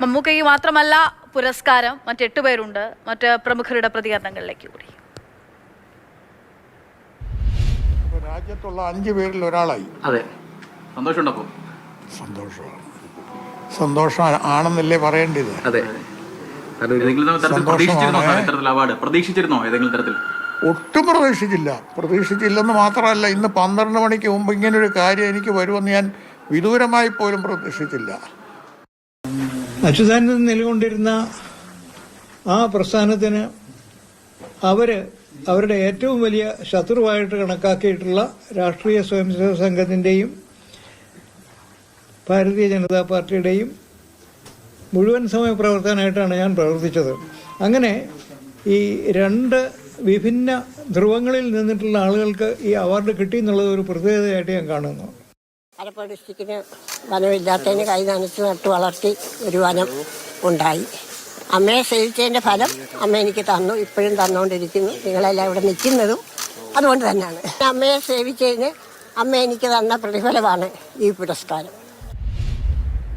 മമ്മൂക്കയ്ക്ക് മാത്രമല്ല പുരസ്കാരം മറ്റെട്ട് പേരുണ്ട്. മറ്റ് പ്രമുഖരുടെ പ്രതികരണങ്ങളിലേക്ക് കൂടി. രാജ്യത്തുള്ള അഞ്ച് പേരിൽ ഒരാളായി. അതെ. സന്തോഷമുണ്ട് അപ്പോൾ സന്തോഷമാണ്. സന്തോഷം ആണെന്നല്ലേ പറയേണ്ടത്. അതെ. പ്രതീക്ഷിച്ചിരുന്നോ ഏതെങ്കിലും തരത്തിൽ? ഒട്ടും പ്രതീക്ഷിച്ചില്ല. പ്രതീക്ഷിച്ചില്ലെന്ന് മാത്രമല്ല ഇന്ന് പന്ത്രണ്ട് മണിക്ക് മുമ്പ് ഇങ്ങനൊരു കാര്യം എനിക്ക് വരുമെന്ന് ഞാൻ വിദൂരമായി പോലും പ്രതീക്ഷിച്ചില്ല. അച്യുതാനന്ദൻ നിലകൊണ്ടിരുന്ന ആ പ്രസ്ഥാനത്തിന് അവർ അവരുടെ ഏറ്റവും വലിയ ശത്രുവായിട്ട് കണക്കാക്കിയിട്ടുള്ള രാഷ്ട്രീയ സ്വയംസേവക സംഘത്തിന്റെയും ഭാരതീയ ജനതാ പാർട്ടിയുടെയും മുഴുവൻ സമയ പ്രവർത്തനമായിട്ടാണ് ഞാൻ പ്രവർത്തിച്ചത്. അങ്ങനെ ഈ രണ്ട് വിഭിന്ന ധ്രുവങ്ങളിൽ നിന്നിട്ടുള്ള ആളുകൾക്ക് ഈ അവാർഡ് കിട്ടി എന്നുള്ളത് ഒരു പ്രത്യേകതയായിട്ട് ഞാൻ കാണുന്നു. ആലപ്പുഴ ഡിസ്ട്രിക്റ്റിന് വനമില്ലാത്തതിന് കൈ നനച്ച് നട്ടു വളർത്തി ഒരു വനം ഉണ്ടായി. അമ്മയെ സേവിച്ചതിന്റെ ഫലം അമ്മ എനിക്ക് തന്നു ഇപ്പോഴും തന്നുകൊണ്ടിരിക്കുന്നു. നിങ്ങളെല്ലാം ഇവിടെ നിൽക്കുന്നതും അതുകൊണ്ട് തന്നെയാണ്. അമ്മയെ സേവിച്ചതിന് അമ്മ എനിക്ക് തന്ന പ്രതിഫലമാണ് ഈ പുരസ്കാരം.